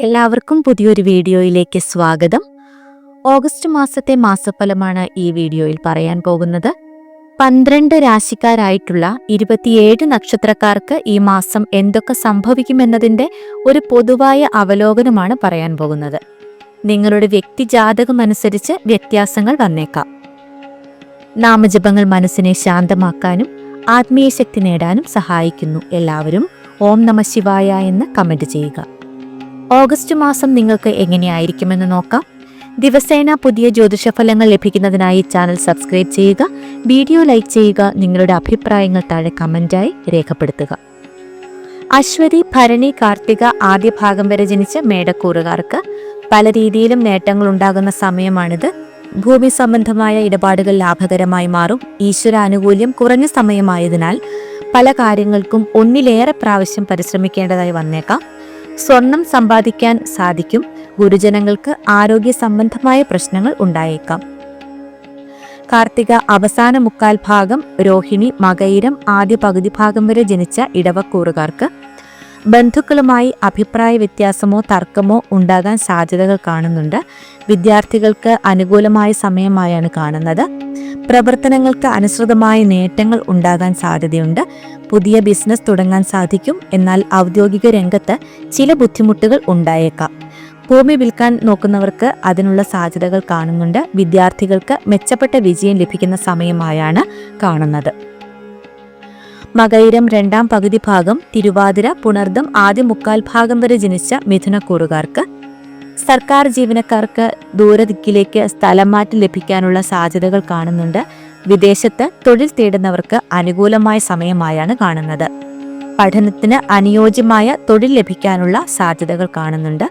എല്ലാവർക്കും പുതിയൊരു വീഡിയോയിലേക്ക് സ്വാഗതം. ഓഗസ്റ്റ് മാസത്തെ മാസഫലമാണ് ഈ വീഡിയോയിൽ പറയാൻ പോകുന്നത്. പന്ത്രണ്ട് രാശിക്കാരായിട്ടുള്ള ഇരുപത്തിയേഴ് നക്ഷത്രക്കാർക്ക് ഈ മാസം എന്തൊക്കെ സംഭവിക്കുമെന്നതിന്റെ ഒരു പൊതുവായ അവലോകനമാണ് പറയാൻ പോകുന്നത്. നിങ്ങളുടെ വ്യക്തി അനുസരിച്ച് വ്യത്യാസങ്ങൾ വന്നേക്കാം. നാമജപങ്ങൾ മനസ്സിനെ ശാന്തമാക്കാനും ആത്മീയ ശക്തി നേടാനും സഹായിക്കുന്നു. എല്ലാവരും ഓം നമ ശിവായ എന്ന് കമന്റ് ചെയ്യുക. ഓഗസ്റ്റ് മാസം നിങ്ങൾക്ക് എങ്ങനെയായിരിക്കുമെന്ന് നോക്കാം. ദിവസേന പുതിയ ജ്യോതിഷഫലങ്ങൾ ലഭിക്കുന്നതിനായി ചാനൽ സബ്സ്ക്രൈബ് ചെയ്യുക വീഡിയോ ലൈക്ക് ചെയ്യുക നിങ്ങളുടെ അഭിപ്രായങ്ങൾ താഴെ കമന്റായി രേഖപ്പെടുത്തുക. അശ്വതി ഭരണി കാർത്തിക ആദ്യ ഭാഗം വരെ ജനിച്ച മേടക്കൂറുകാർക്ക് പല രീതിയിലും നേട്ടങ്ങൾ ഉണ്ടാകുന്ന സമയമാണിത്. ഭൂമി സംബന്ധമായ ഇടപാടുകൾ ലാഭകരമായി മാറും. ഈശ്വര ആനുകൂല്യം കുറഞ്ഞ സമയമായതിനാൽ പല കാര്യങ്ങൾക്കും ഒന്നിലേറെ പ്രാവശ്യം പരിശ്രമിക്കേണ്ടതായി വന്നേക്കാം. സ്വർണം സമ്പാദിക്കാൻ സാധിക്കും. ഗുരുജനങ്ങൾക്ക് ആരോഗ്യ സംബന്ധമായ പ്രശ്നങ്ങൾ ഉണ്ടായേക്കാം. കാർത്തിക അവസാന മുക്കാൽ ഭാഗം രോഹിണി മകയിരം ആദ്യ പകുതി ഭാഗം വരെ ജനിച്ച ഇടവക്കൂറുകാർക്ക് ബന്ധുക്കളുമായി അഭിപ്രായ വ്യത്യാസമോ തർക്കമോ ഉണ്ടാകാൻ സാധ്യതകൾ കാണുന്നുണ്ട്. വിദ്യാർത്ഥികൾക്ക് അനുകൂലമായ സമയമായാണ് കാണുന്നത്. പ്രവർത്തനങ്ങൾക്ക് അനുസൃതമായ നേട്ടങ്ങൾ ഉണ്ടാകാൻ സാധ്യതയുണ്ട്. പുതിയ ബിസിനസ് തുടങ്ങാൻ സാധിക്കും എന്നാൽ ഔദ്യോഗിക രംഗത്ത് ചില ബുദ്ധിമുട്ടുകൾ ഉണ്ടായേക്കാം. ഭൂമി വിൽക്കാൻ നോക്കുന്നവർക്ക് അതിനുള്ള സാധ്യതകൾ കാണുന്നുണ്ട്. വിദ്യാർത്ഥികൾക്ക് മെച്ചപ്പെട്ട വിജയം ലഭിക്കുന്ന സമയമായാണ് കാണുന്നത്. മകയിരം രണ്ടാം പകുതി ഭാഗം തിരുവാതിര പുണർദം ആദ്യ മുക്കാൽ ഭാഗം വരെ ജനിച്ച മിഥുനക്കൂറുകാർക്ക് സർക്കാർ ജീവനക്കാർക്ക് ദൂരദിക്കിലേക്ക് സ്ഥലം മാറ്റം ലഭിക്കാനുള്ള സാധ്യതകൾ കാണുന്നുണ്ട്. വിദേശത്ത് തൊഴിൽ തേടുന്നവർക്ക് അനുകൂലമായ സമയമായാണ് കാണുന്നത്. പഠനത്തിന് അനുയോജ്യമായ തൊഴിൽ ലഭിക്കാനുള്ള സാധ്യതകൾ കാണുന്നുണ്ട്.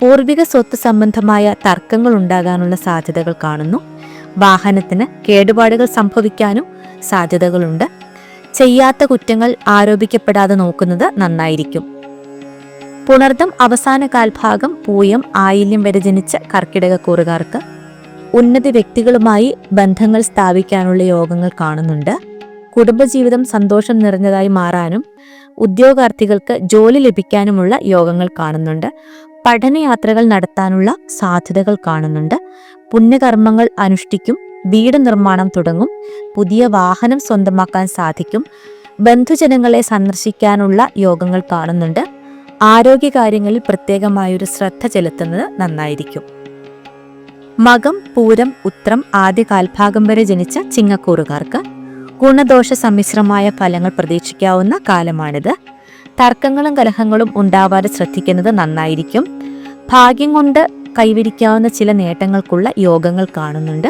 പൂർവിക സ്വത്ത് സംബന്ധമായ തർക്കങ്ങൾ ഉണ്ടാകാനുള്ള സാധ്യതകൾ കാണുന്നു. വാഹനത്തിന് കേടുപാടുകൾ സംഭവിക്കാനും സാധ്യതകളുണ്ട്. ചെയ്യാത്ത കുറ്റങ്ങൾ ആരോപിക്കപ്പെടാതെ നോക്കുന്നത് നന്നായിരിക്കും. പുണർദം അവസാന കാൽഭാഗം പൂയം ആയില്യം വരെ ജനിച്ച കർക്കിടകക്കൂറുകാർക്ക് ഉന്നത വ്യക്തികളുമായി ബന്ധങ്ങൾ സ്ഥാപിക്കാനുള്ള യോഗങ്ങൾ കാണുന്നുണ്ട്. കുടുംബജീവിതം സന്തോഷം നിറഞ്ഞതായി മാറാനും ഉദ്യോഗാർത്ഥികൾക്ക് ജോലി ലഭിക്കാനുമുള്ള യോഗങ്ങൾ കാണുന്നുണ്ട്. പഠനയാത്രകൾ നടത്താനുള്ള സാധ്യതകൾ കാണുന്നുണ്ട്. പുണ്യകർമ്മങ്ങൾ അനുഷ്ഠിക്കും. വീട് നിർമ്മാണം തുടങ്ങും. പുതിയ വാഹനം സ്വന്തമാക്കാൻ സാധിക്കും. ബന്ധുജനങ്ങളെ സന്ദർശിക്കാനുള്ള യോഗങ്ങൾ കാണുന്നുണ്ട്. ആരോഗ്യകാര്യങ്ങളിൽ പ്രത്യേകമായൊരു ശ്രദ്ധ ചെലുത്തുന്നത് നന്നായിരിക്കും. മകം പൂരം ഉത്രം ആദ്യ കാൽഭാഗം വരെ ജനിച്ച ചിങ്ങക്കൂറുകാർക്ക് ഗുണദോഷ സമ്മിശ്രമായ ഫലങ്ങൾ പ്രതീക്ഷിക്കാവുന്ന കാലമാണിത്. തർക്കങ്ങളും കലഹങ്ങളും ഉണ്ടാവാതെ ശ്രദ്ധിക്കുന്നത് നന്നായിരിക്കും. ഭാഗ്യം കൊണ്ട് കൈവരിക്കാവുന്ന ചില നേട്ടങ്ങൾക്കുള്ള യോഗങ്ങൾ കാണുന്നുണ്ട്.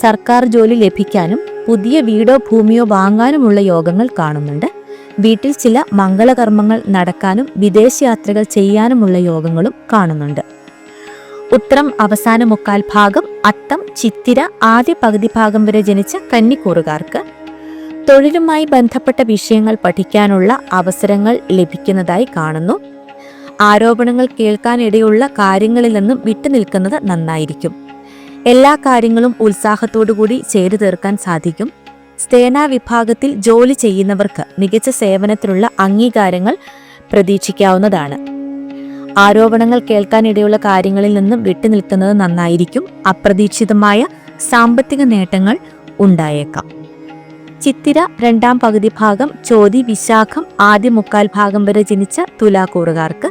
സർക്കാർ ജോലി ലഭിക്കാനും പുതിയ വീടോ ഭൂമിയോ വാങ്ങാനുമുള്ള യോഗങ്ങൾ കാണുന്നുണ്ട്. വീട്ടിൽ ചില മംഗളകർമ്മങ്ങൾ നടക്കാനും വിദേശയാത്രകൾ ചെയ്യാനുമുള്ള യോഗങ്ങളും കാണുന്നുണ്ട്. ഉത്തരം അവസാന മുക്കാൽ ഭാഗം അത്തം ചിത്തിര ആദ്യ പകുതി ഭാഗം വരെ ജനിച്ച കന്നിക്കൂറുകാർക്ക് തൊഴിലുമായി ബന്ധപ്പെട്ട വിഷയങ്ങൾ പഠിക്കാനുള്ള അവസരങ്ങൾ ലഭിക്കുന്നതായി കാണുന്നു. ആരോപണങ്ങൾ കേൾക്കാനിടയുള്ള കാര്യങ്ങളിൽ നിന്നും വിട്ടുനിൽക്കുന്നത് നന്നായിരിക്കും. എല്ലാ കാര്യങ്ങളും ഉത്സാഹത്തോടുകൂടി ചെയ്തു തീർക്കാൻ സാധിക്കും. സേനാ വിഭാഗത്തിൽ ജോലി ചെയ്യുന്നവർക്ക് മികച്ച സേവനത്തിനുള്ള അംഗീകാരങ്ങൾ പ്രതീക്ഷിക്കാവുന്നതാണ്. ആരോപണങ്ങൾ കേൾക്കാനിടയുള്ള കാര്യങ്ങളിൽ നിന്നും വിട്ടുനിൽക്കുന്നത് നന്നായിരിക്കും. അപ്രതീക്ഷിതമായ സാമ്പത്തിക നേട്ടങ്ങൾ ഉണ്ടായേക്കാം. ചിത്തിര രണ്ടാം പകുതി ഭാഗം ചോതി വിശാഖം ആദ്യ മുക്കാൽ ഭാഗം വരെ ജനിച്ച തുലാക്കൂറുകാർക്ക്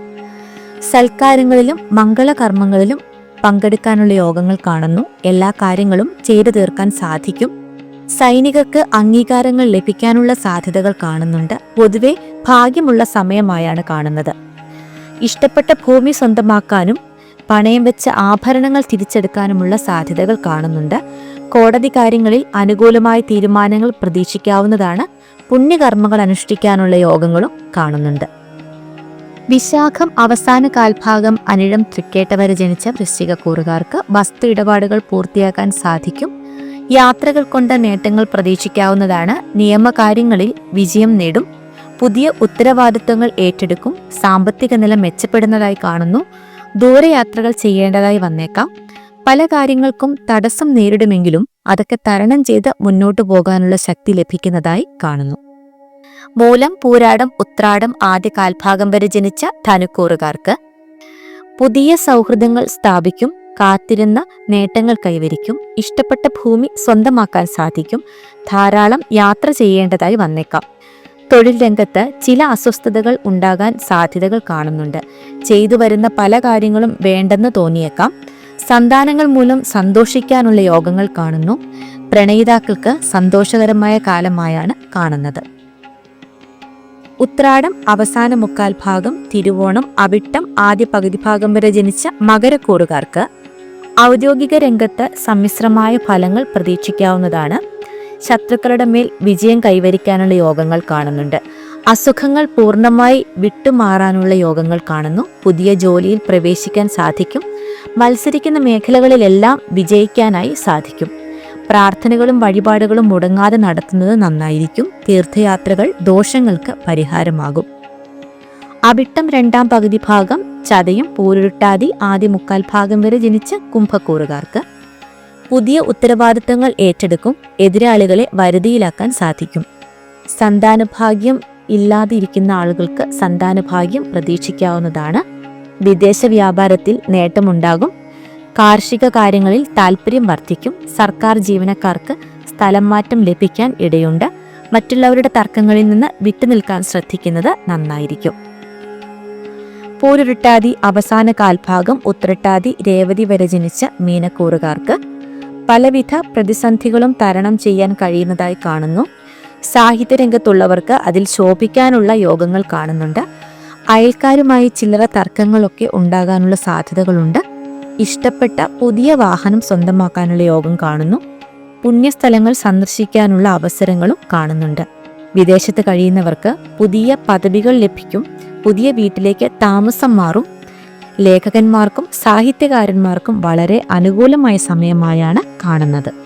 സൽക്കാരങ്ങളിലും മംഗളകർമ്മങ്ങളിലും പങ്കെടുക്കാനുള്ള യോഗങ്ങൾ കാണുന്നു. എല്ലാ കാര്യങ്ങളും ചെയ്തു തീർക്കാൻ സാധിക്കും. സൈനികർക്ക് അംഗീകാരങ്ങൾ ലഭിക്കാനുള്ള സാധ്യതകൾ കാണുന്നുണ്ട്. പൊതുവെ ഭാഗ്യമുള്ള സമയമായാണ് കാണുന്നത്. ഇഷ്ടപ്പെട്ട ഭൂമി സ്വന്തമാക്കാനും പണയം വെച്ച ആഭരണങ്ങൾ തിരിച്ചെടുക്കാനുമുള്ള സാധ്യതകൾ കാണുന്നുണ്ട്. കോടതി കാര്യങ്ങളിൽ അനുകൂലമായ തീരുമാനങ്ങൾ പ്രതീക്ഷിക്കാവുന്നതാണ് പുണ്യകർമ്മങ്ങൾ അനുഷ്ഠിക്കാനുള്ള യോഗങ്ങളും കാണുന്നുണ്ട്. വിശാഖം അവസാന കാൽഭാഗം അനിഴം തൃക്കേട്ട വരെ ജനിച്ച വൃശ്ചിക കൂറുകാർക്ക് വസ്തു ഇടപാടുകൾ പൂർത്തിയാക്കാൻ സാധിക്കും. യാത്രകൾ കൊണ്ട് നേട്ടങ്ങൾ പ്രതീക്ഷിക്കാവുന്നതാണ്. നിയമകാര്യങ്ങളിൽ വിജയം നേടും. പുതിയ ഉത്തരവാദിത്വങ്ങൾ ഏറ്റെടുക്കും സാമ്പത്തിക നില മെച്ചപ്പെടുന്നതായി കാണുന്നു ദൂരയാത്രകൾ ചെയ്യേണ്ടതായി വന്നേക്കാം. പല കാര്യങ്ങൾക്കും തടസ്സം നേരിടുമെങ്കിലും അതൊക്കെ തരണം ചെയ്ത് മുന്നോട്ടു പോകാനുള്ള ശക്തി ലഭിക്കുന്നതായി കാണുന്നു. മൂലം പൂരാടം ഉത്രാടം ആദ്യ കാൽഭാഗം വരെ ജനിച്ച ധനുക്കൂറുകാർക്ക് പുതിയ സൗഹൃദങ്ങൾ സ്ഥാപിക്കും കാത്തിരുന്ന നേട്ടങ്ങൾ കൈവരിക്കും ഇഷ്ടപ്പെട്ട ഭൂമി സ്വന്തമാക്കാൻ സാധിക്കും ധാരാളം യാത്ര ചെയ്യേണ്ടതായി വന്നേക്കാം. തൊഴിൽ രംഗത്ത് ചില അസ്വസ്ഥതകൾ ഉണ്ടാകാൻ സാധ്യതകൾ കാണുന്നുണ്ട്. ചെയ്തു വരുന്ന പല കാര്യങ്ങളും വേണ്ടെന്ന് തോന്നിയേക്കാം. സന്താനങ്ങൾ മൂലം സന്തോഷിക്കാനുള്ള യോഗങ്ങൾ കാണുന്നു. പ്രണയിതാക്കൾക്ക് സന്തോഷകരമായ കാലമായാണ് കാണുന്നത്. ഉത്രാടം അവസാന മുക്കാൽ ഭാഗം തിരുവോണം അവിട്ടം ആദ്യ പകുതി ഭാഗം വരെ ജനിച്ച മകരക്കൂറുകാർക്ക് ഔദ്യോഗിക രംഗത്ത് സമ്മിശ്രമായ ഫലങ്ങൾ പ്രതീക്ഷിക്കാവുന്നതാണ്. ശത്രുക്കളുടെ മേൽ വിജയം കൈവരിക്കാനുള്ള യോഗങ്ങൾ കാണുന്നുണ്ട്. അസുഖങ്ങൾ പൂർണമായി വിട്ടുമാറാനുള്ള യോഗങ്ങൾ കാണുന്നു. പുതിയ ജോലിയിൽ പ്രവേശിക്കാൻ സാധിക്കും. മത്സരിക്കുന്ന മേഖലകളിലെല്ലാം വിജയിക്കാനായി സാധിക്കും. പ്രാർത്ഥനകളും വഴിപാടുകളും മുടങ്ങാതെ നടത്തുന്നത് നന്നായിരിക്കും. തീർത്ഥയാത്രകൾ ദോഷങ്ങൾക്ക് പരിഹാരമാകും. അവിട്ടം രണ്ടാം പകുതി ഭാഗം ചതയും പൂരുരുട്ടാതി ആദ്യ മുക്കാൽ ഭാഗം വരെ ജനിച്ച കുംഭക്കൂറുകാർക്ക് പുതിയ ഉത്തരവാദിത്തങ്ങൾ ഏറ്റെടുക്കും എതിരാളികളെ വരുതിയിലാക്കാൻ സാധിക്കും. സന്താനഭാഗ്യം ഇല്ലാതിരിക്കുന്ന ആളുകൾക്ക് സന്താനഭാഗ്യം പ്രതീക്ഷിക്കാവുന്നതാണ്. വിദേശ വ്യാപാരത്തിൽ നേട്ടമുണ്ടാകും. കാർഷിക കാര്യങ്ങളിൽ താൽപ്പര്യം വർദ്ധിക്കും. സർക്കാർ ജീവനക്കാർക്ക് സ്ഥലം മാറ്റം ലഭിക്കാൻ ഇടയുണ്ട്. മറ്റുള്ളവരുടെ തർക്കങ്ങളിൽ നിന്ന് വിട്ടുനിൽക്കാൻ ശ്രദ്ധിക്കുന്നത് നന്നായിരിക്കും. പൂരുരുട്ടാതി അവസാന കാൽഭാഗം ഉത്രട്ടാതി രേവതി വരെ ജനിച്ച മീനക്കൂറുകാർക്ക് പലവിധ പ്രതിസന്ധികളും തരണം ചെയ്യാൻ കഴിയുന്നതായി കാണുന്നു. സാഹിത്യരംഗത്തുള്ളവർക്ക് അതിൽ ശോഭിക്കാനുള്ള യോഗങ്ങൾ കാണുന്നുണ്ട്. അയൽക്കാരുമായി ചില്ലറ തർക്കങ്ങളൊക്കെ ഉണ്ടാകാനുള്ള സാധ്യതകളുണ്ട്. ഇഷ്ടപ്പെട്ട പുതിയ വാഹനം സ്വന്തമാക്കാനുള്ള യോഗം കാണുന്നു. പുണ്യസ്ഥലങ്ങൾ സന്ദർശിക്കാനുള്ള അവസരങ്ങളും കാണുന്നുണ്ട്. വിദേശത്ത് കഴിയുന്നവർക്ക് പുതിയ പദവികൾ ലഭിക്കും. പുതിയ വീട്ടിലേക്ക് താമസം മാറും. ലേഖകന്മാർക്കും സാഹിത്യകാരന്മാർക്കും വളരെ അനുകൂലമായ സമയമായാണ് കാണുന്നത്.